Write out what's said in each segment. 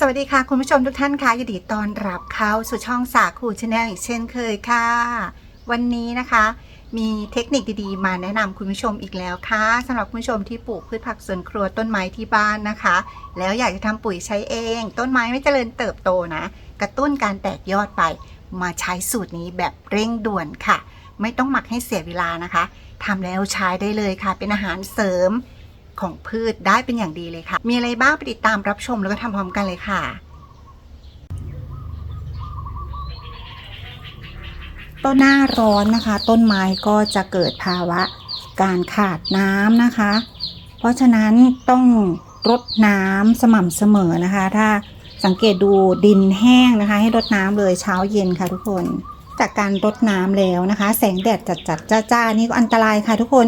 สวัสดีค่ะ คุณผู้ชมทุกท่านค่ะยินดีต้อนรับเข้าสู่ช่องสาคูชาแนลอีกเช่นเคยค่ะ วันนี้นะคะ มีเทคนิคดีๆ มาแนะนำคุณผู้ชมอีกแล้วค่ะสำหรับคุณผู้ชมที่ปลูกพืชผักสวนครัวต้นไม้ที่บ้านนะคะ แล้วอยากจะทำปุ๋ยใช้เอง ต้นไม้ไม่เจริญเติบโตนะ กระตุ้นการแตกยอดไป มาใช้สูตรนี้แบบเร่งด่วนค่ะ ไม่ต้องหมักให้เสียเวลานะคะทำแล้วใช้ได้เลยค่ะ เป็นอาหารเสริม ของพืชได้เป็นอย่างดีเลยค่ะ มีอะไรบ้างไปติดตามรับชมแล้วก็ทำพร้อมกันเลยค่ะต้นหน้าร้อนนะคะ ต้นไม้ก็จะเกิดภาวะการขาดน้ำนะคะ เพราะฉะนั้นต้องรดน้ำสม่ำเสมอนะคะ ถ้าสังเกตดูดินแห้งนะคะ ให้รดน้ำเลยเช้าเย็นค่ะทุกคน จากการรดน้ำแล้วนะคะ แสงแดดจัดๆจ้าๆนี่ก็อันตรายค่ะทุกคน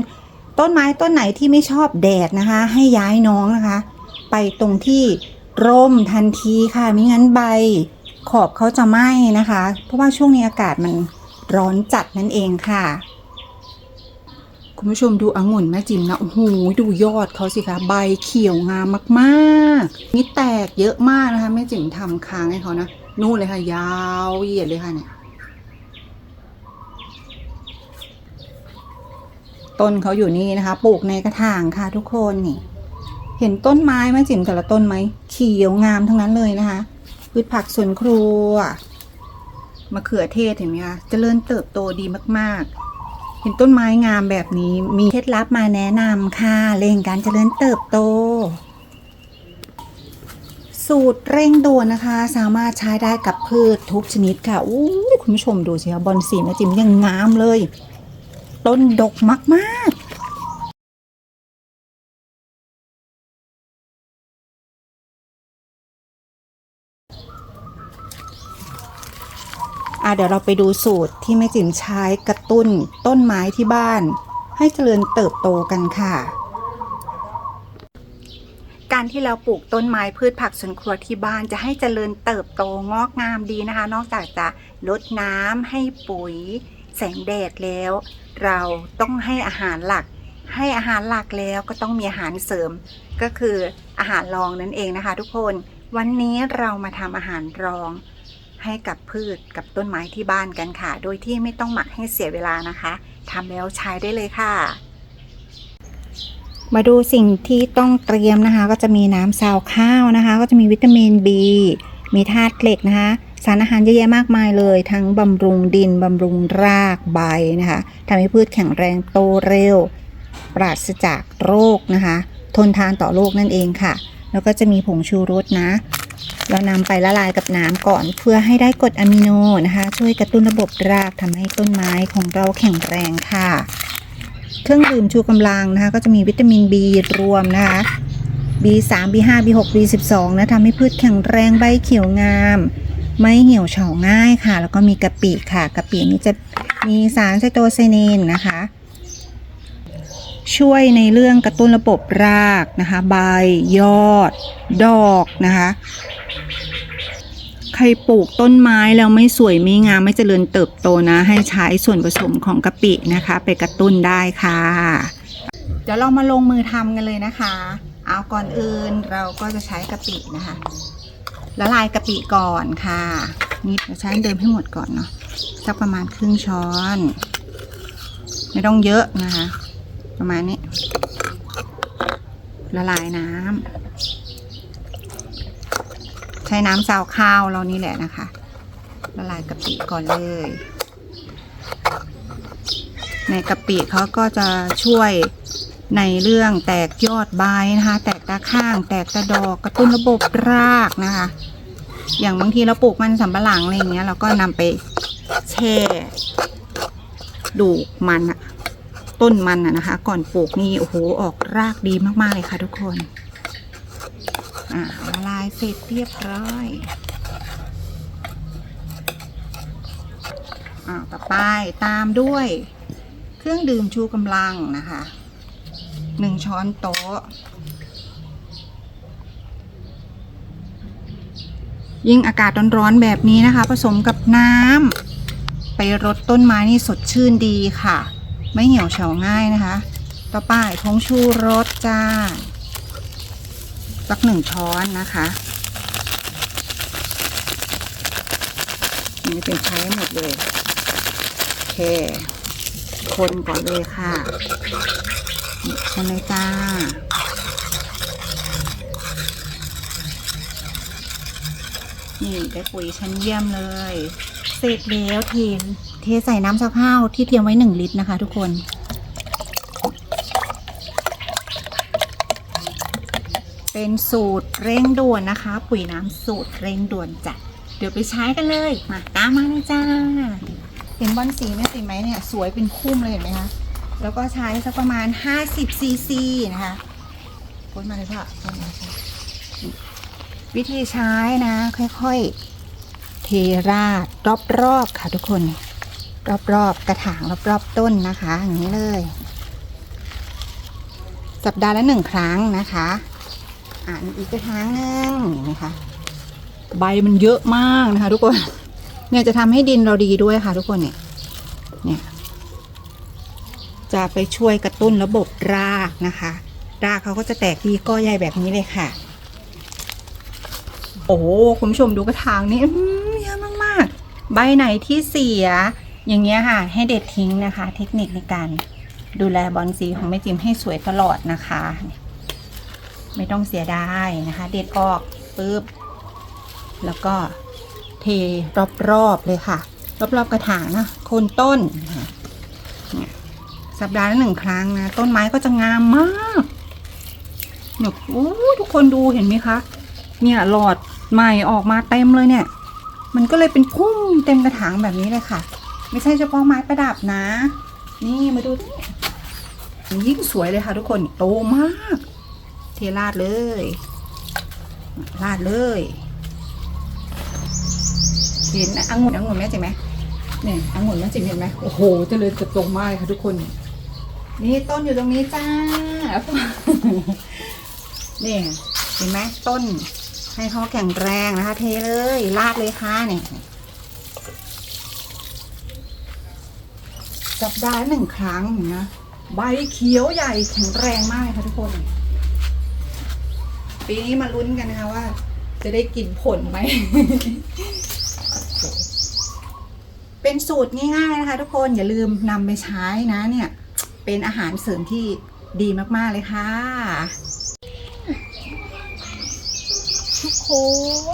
ต้นไม้ต้นไหนที่ไม่ชอบแดดนะคะ ให้ย้ายน้องนะคะ ไปตรงที่ร่มทันทีค่ะไม่งั้นใบขอบเขาจะไหม้นะคะ เพราะว่าช่วงนี้อากาศมันร้อนจัดนั่นเองค่ะ คุณผู้ชมดูองุ่นแม่จิ๋มนะโอ้โหดูยอดเขาสิคะใบเขียวงามมากๆนี่แตกเยอะมากนะคะแม่จิ๋มทำค้างให้เขานะนู่นเลยค่ะ ยาวเหยียดเลยค่ะเนี่ย ต้นเขาอยู่นี่นะคะ ปลูกในกระถางค่ะทุกคนนี่ เห็นต้นไม้ไหมจิ๋มแต่ละต้นไหมเขียวงามทั้งนั้นเลยนะคะพืชผักสวนครัวมะเขือเทศเห็นไหมคะเจริญเติบโตดีมาก ๆ เห็นต้นไม้งามแบบนี้มีเคล็ดลับมาแนะนำค่ะเร่งการเจริญเติบโต สูตรเร่งด่วนนะคะ สามารถใช้ได้กับพืชทุกชนิดค่ะอู้ยคุณผู้ชมดูสิคะบอลสีแม่จิมยังงามเลย ต้นดกมากๆอะเดี๋ยวเราไปดูสูตรที่แม่จิ๋มใช้กระตุ้นต้นไม้ที่บ้าน ให้เจริญเติบโตกันค่ะ การที่เราปลูกต้นไม้พืชผักสวนครัวที่บ้านจะให้เจริญเติบโตงอกงามดีนะคะ นอกจากจะลดน้ำให้ปุ๋ย แสงแดดแล้ว เราต้องให้อาหารหลัก ให้อาหารหลักแล้วก็ต้องมีอาหารเสริม ก็คืออาหารรองนั่นเองนะคะ ทุกคนวันนี้เรามาทำอาหารรองให้กับพืชกับต้นไม้ที่บ้านกันค่ะ โดยที่ไม่ต้องหมักให้เสียเวลานะคะทำแล้วใช้ได้เลยค่ะ มาดูสิ่งที่ต้องเตรียมนะคะ ก็จะมีน้ำซาวข้าวนะคะ ก็จะมีวิตามิน B มีธาตุเหล็กนะคะ สารอาหารเยอะแยะมากมายเลย ทั้งบำรุงดินบำรุงรากใบนะคะทำให้พืชแข็งแรงโตเร็ว ปราศจากโรคนะคะ ทนทานต่อโรคนั่นเองค่ะ แล้วก็จะมีผงชูรสนะ เรานำไปละลายกับน้ำก่อนเพื่อให้ได้กรดอะมิโนนะคะ ช่วยกระตุ้นระบบรากทำให้ต้นไม้ของเราแข็งแรงค่ะ เครื่องดื่มชูกำลังนะคะ ก็จะมีวิตามิน B รวมนะคะ B3 B5 B6 B12 นะทำให้พืชแข็งแรงใบเขียวงาม ไม่เหี่ยวเฉาง่ายค่ะ แล้วก็มีกะปิค่ะกะปินี้จะมีสารไซโตไซเนนนะคะ ช่วยในเรื่องกระตุ้นระบบรากนะคะ ใบ ยอด ดอกนะคะ ใครปลูกต้นไม้แล้วไม่สวยไม่งามไม่เจริญเติบโตนะ ให้ใช้ส่วนผสมของกะปินะคะ ไปกระตุ้นได้ค่ะ เดี๋ยวเรามาลงมือทำกันเลยนะคะ เอาก่อนอื่นเราก็จะใช้กะปินะคะ ละลายกะปิก่อนค่ะนี่เราใช้เดิมให้หมดก่อนเนาะสักประมาณครึ่งช้อน ไม่ต้องเยอะนะคะ ประมาณนี้ละลายน้ำใช้น้ำซาวข้าวเรานี่แหละนะคะ ละลายกะปิก่อนเลย ในกะปิเขาก็จะช่วย ในเรื่องแตกยอดใบนะคะ แตกตาข้าง แตกตาดอกกระตุ้นระบบรากนะคะ อย่างบางทีเราปลูกมันสำปะหลังอะไรอย่างเงี้ยเราก็นำไปแช่ดูกมันอะต้นมันอะนะคะ ก่อนปลูกนี่โอ้โหออกรากดีมากๆเลยค่ะทุกคนอ่าละลายเสร็จเรียบร้อยอ่าต่อไปตามด้วย เครื่องดื่มชูกำลังนะคะ หนึ่งช้อนโต๊ะ ยิ่งอากาศร้อนๆแบบนี้นะคะ ผสมกับน้ำไปรดต้นไม้นี่สดชื่นดีค่ะ ไม่เหี่ยวเฉาง่ายนะคะ ต่อไปผงชูรสจ้า สักหนึ่งช้อนนะคะนี่เป็นใช้หมดเลย โอเค คนก่อนเลยค่ะ คนเลยจ้านี่ได้ปุ๋ยชั้นเยี่ยมเลยเสร็จแล้วเทเทใส่น้ำซักข้าวที่เตรียมไว้หนึ่งลิตรนะคะ ทุกคนเป็นสูตรเร่งด่วนนะคะ ปุ๋ยน้ำสูตรเร่งด่วนจัดเดี๋ยวไปใช้กันเลยมาตามมาเลยจ้า เห็นบอลสีแม่สีไหมเนี่ย สวยเป็นคุ้มเลยเห็นไหมคะ แล้วก็ใช้สักประมาณ 50ซีซีนะคะพ้นมาเลยพ่อพ้นมาเลยวิธีใช้นะ ค่อยๆ เทราดรอบๆค่ะทุกคน รอบๆ กระถางรอบๆ ต้นนะคะ อย่างนี้เลย สัปดาห์ละหนึ่งครั้งนะคะอ่านอีกกระถางนึงนไหมคะใบมันเยอะมากนะคะ ทุกคน เนี่ยจะทำให้ดินเราดีด้วยค่ะ ทุกคนเนี่ย เนี่ย จะไปช่วยกระตุ้นระบบรากนะคะ รากเขาก็จะแตกดีก็ใหญ่แบบนี้เลยค่ะ โอ้โหคุณผู้ชมดูกระถางนี้เยอะมากๆ ใบไหนที่เสีย อย่างเงี้ยค่ะ ให้เด็ดทิ้งนะคะ เทคนิคในการดูแลบอลสีของแม่จิมให้สวยตลอดนะคะ ไม่ต้องเสียดายนะคะ เด็ดออกปุ๊บแล้วก็เทรอบๆเลยค่ะ รอบๆกระถางนะโคนต้นเนี่ย สัปดาห์ละหนึ่งครั้งนะ ต้นไม้ก็จะงามมากเนี่ยโอ้ทุกคนดูเห็นไหมคะ เนี่ยหลอดใหม่ออกมาเต็มเลยเนี่ย มันก็เลยเป็นพุ่มเต็มกระถางแบบนี้เลยค่ะ ไม่ใช่เฉพาะไม้ประดับนะ นี่มาดูนี่ยิ่งสวยเลยค่ะทุกคนโตมาก เทราดเลยราดเลยเห็นองุ่นองุ่นแม่จิ๋มไหมเนี่ยองุ่นแม่จิ๋มเห็นไหมโอ้โหเจริญเติบโตมากเลยค่ะทุกคน นี่ต้นอยู่ตรงนี้จ้า นี่เห็นไหมต้น ให้เขาแข็งแรงนะคะ เทเลยลาดเลยค่ะเนี่ยสัปดาห์ละหนึ่งครั้งนะใบเขียวใหญ่แข็งแรงมากค่ะทุกคน ปีนี้มาลุ้นกันนะคะว่า จะได้กินผลไหม เป็นสูตรง่ายๆนะคะทุกคนอย่าลืมนำไปใช้นะเนี่ย เป็นอาหารเสริมที่ดีมากๆเลยค่ะ ทุกค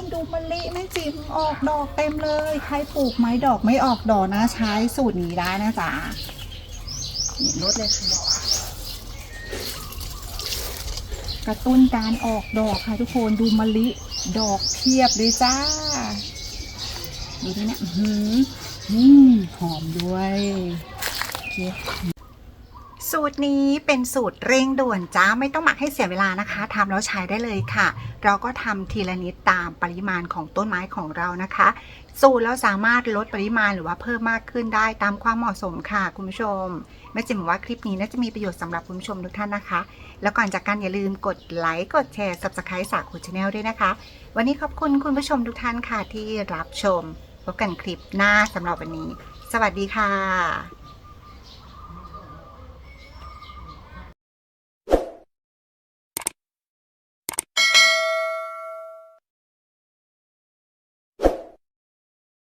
นดูมะลิแม่จิ๋มออกดอกเต็มเลย ใครปลูกไม้ดอกไม่ออกดอกนะใช้สูตรนี้ได้นะจ๊ะนี่ลดเลยค่ะกระตุ้นการออกดอกค่ะทุกคนดูมะลิดอกเพียบเลยจ้า ดูนี่นะอืมหอมด้วยโอเค สูตรนี้เป็นสูตรเร่งด่วนจ้าไม่ต้องหมักให้เสียเวลานะคะทำแล้วใช้ได้เลยค่ะ เราก็ทำทีละนิดตามปริมาณของต้นไม้ของเรานะคะ สูตรแล้วสามารถลดปริมาณหรือว่าเพิ่มมากขึ้นได้ตามความเหมาะสมค่ะคุณผู้ชมแม่จิมบอกว่าคลิปนี้น่าจะมีประโยชน์สำหรับคุณผู้ชมทุกท่านนะคะ แล้วก่อนจากกันอย่าลืมกดไลค์กดแชร์ subscribe สาคูชาแนลด้วยนะคะ วันนี้ขอบคุณคุณผู้ชมทุกท่านค่ะที่รับชมพบกันคลิปหน้าสำหรับวันนี้ สวัสดีค่ะ